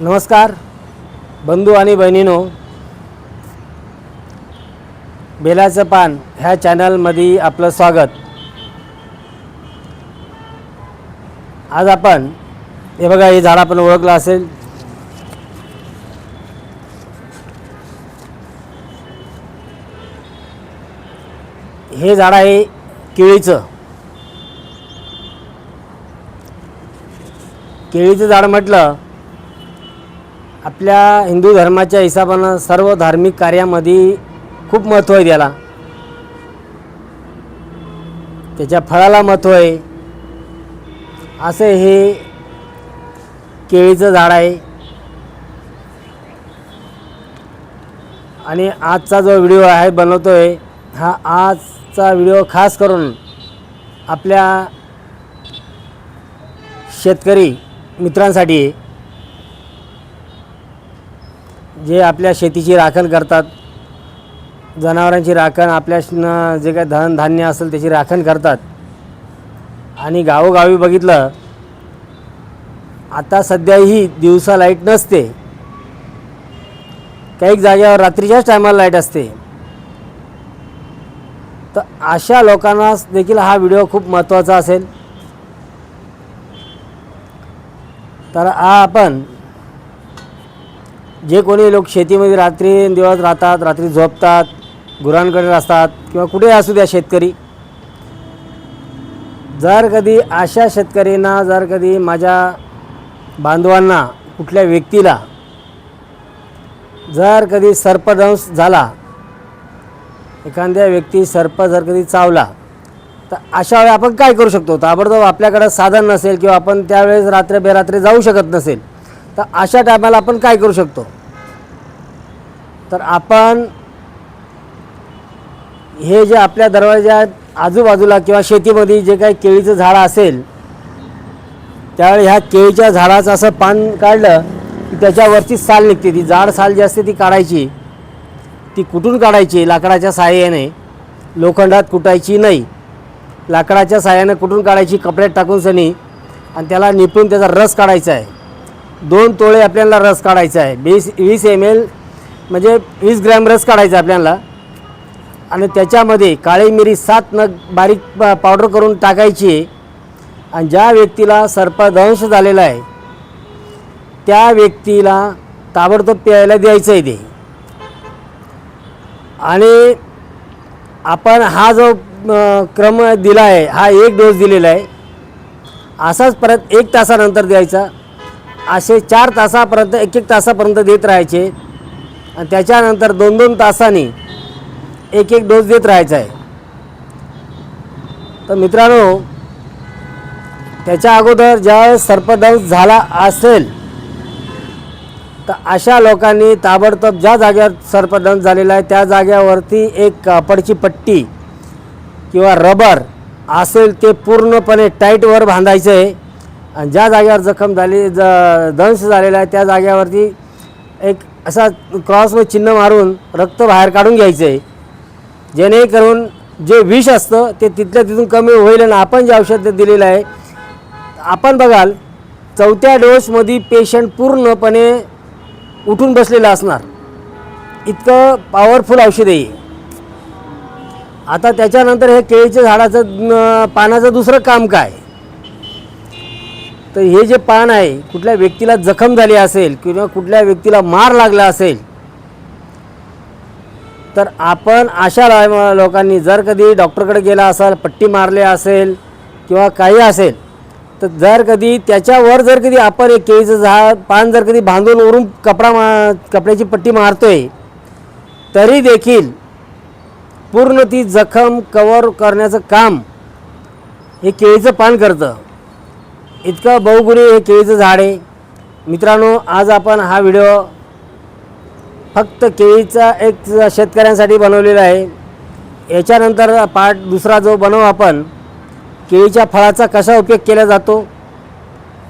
नमस्कार बंधू आणि बहिणीनो. बेलाचं पान ह्या चॅनलमध्ये आपलं स्वागत. आज आपण हे बघा हे झाड आपण ओळखलं असेल. हे झाड आहे केळीचं. केळीचं झाड म्हटलं आपल्या हिंदू धर्माच्या हिशोबानं सर्व धार्मिक कार्यामध्ये खूप महत्त्व आहे त्याला. त्याच्या फळाला महत्त्व आहे. असे हे केळीचं झाड आहे. आणि आजचा जो व्हिडिओ आहे बनवतो आहे हा आजचा व्हिडिओ खास करून आपल्या शेतकरी मित्रांसाठी आहे. जे आपल्या शेतीची राखण करतात जनावरांची राखण आपल्या न जे काही धनधान्य असेल त्याची राखण करतात. आणि गावोगावी बघितलं आता सध्याही दिवसा लाइट नसते. काही जागेवर रात्रीच्याच टायमाला लाइट असते. तर अशा लोकांना देखील हा व्हिडिओ खूप महत्त्वाचा असेल. तर हा आपण जे कोणी लोक शेतीमध्ये रात्री दिवस राहतात रात्री झोपतात गुरांकडे असतात किंवा कुठेही असू द्या शेतकरी जर कधी अशा शेतकऱ्यांना जर कधी माझ्या बांधवांना कुठल्या व्यक्तीला जर कधी सर्पदंश झाला एखाद्या व्यक्ती सर्प जर कधी चावला तर अशा वेळी आपण काय करू शकतो? ताबडतोब आपल्याकडं साधन नसेल किंवा आपण त्यावेळेस रात्र बेरात्री जाऊ शकत नसेल तर अशा टायमाला आपण काय करू शकतो? तर आपण हे जे आपल्या दरवाजा आजूबाजूला किंवा शेतीमध्ये जे काही केळीचं झाड असेल त्यावेळी ह्या केळीच्या झाडाचं असं पान काढलं की त्याच्यावरची साल निघते. ती जाड साल जी असते ती काढायची. ती कुठून काढायची? लाकडाच्या सहाय्याने. लोखंडात कुटायची नाही. लाकडाच्या सहाय्याने कुठून काढायची? कपड्यात टाकून सनी. आणि त्याला निपटून त्याचा रस काढायचा आहे. दोन तोळे आपल्याला रस काढायचा आहे. वीस वीस एम एल म्हणजे वीस ग्रॅम रस काढायचा आपल्याला. आणि त्याच्यामध्ये काळी मिरी सात नग बारीक पावडर करून टाकायची. आणि ज्या व्यक्तीला सर्पदंश झालेला आहे त्या व्यक्तीला ताबडतोब प्यायला द्यायचं आहे ते. आणि आपण हा जो क्रम दिला आहे हा एक डोस दिलेला आहे असाच परत एक तासानंतर द्यायचा. असे चार तासापर्यंत एक एक तासापर्यंत देत राहायचे. आणि त्याच्यानंतर दोन दोन तासांनी एक एक डोस देत राहायचा आहे. तर मित्रांनो त्याच्या अगोदर ज्यावेळेस सर्पदंश झाला असेल तर अशा लोकांनी ताबडतोब ज्या जागेवर सर्पदंश झालेला आहे त्या जाग्यावरती एक कापडची पट्टी किंवा रबर असेल ते पूर्णपणे टाईटवर बांधायचं आहे. आणि ज्या जागेवर जखम झाली ज दंश झालेला आहे त्या जाग्यावरती एक असा क्रॉसवर चिन्ह मारून रक्त बाहेर काढून घ्यायचं. आहे जेणेकरून जे विष असतं ते तिथल्या तिथून कमी होईल आणि आपण जे औषध दिलेलं आहे आपण बघाल चौथ्या डोसमध्ये पेशंट पूर्णपणे उठून बसलेला असणार. इतकं पॉवरफुल औषध आहे आता त्याच्यानंतर हे केळीच्या झाडाचं पानाचं दुसरं काम काय? तर हे जे पान आहे कुठल्या व्यक्तीला जखम झाली असेल किंवा कुठल्या व्यक्तीला मार लागला असेल तर आपण अशा लोकांनी जर कधी डॉक्टरकडे गेला असाल पट्टी मारली असेल किंवा काही असेल तर जर कधी त्याच्यावर जर कधी आपण एक केळीचं झाड पान जर कधी बांधून वरून कपडा मा कपड्याची पट्टी मारतोय तरी देखील पूर्ण ती जखम कवर करण्याचं काम हे केळीचं पान करतं. इतकं बहुगुणी हे केळीचं झाड आहे. मित्रांनो आज आपण हा व्हिडिओ फक्त केळीचा एक शेतकऱ्यांसाठी बनवलेला आहे. याच्यानंतर पार्ट दुसरा जो बनवू आपण केळीच्या फळाचा कसा उपयोग केला जातो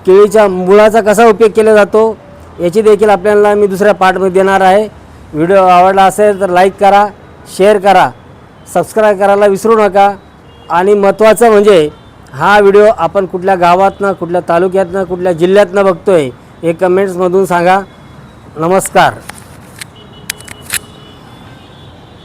केळीच्या मुळाचा कसा उपयोग केला जातो याची देखील आपल्याला मी दुसऱ्या पार्टमध्ये देणार आहे. व्हिडिओ आवडला असेल तर लाईक करा शेअर करा सबस्क्राईब करायला विसरू नका. आणि महत्त्वाचं म्हणजे हा व्हिडिओ आपण कुठल्या गावातनं कुठल्या तालुक्यातनं कुठल्या जिल्ह्यातनं बघतो आहे हे कमेंट्समधून सांगा. नमस्कार.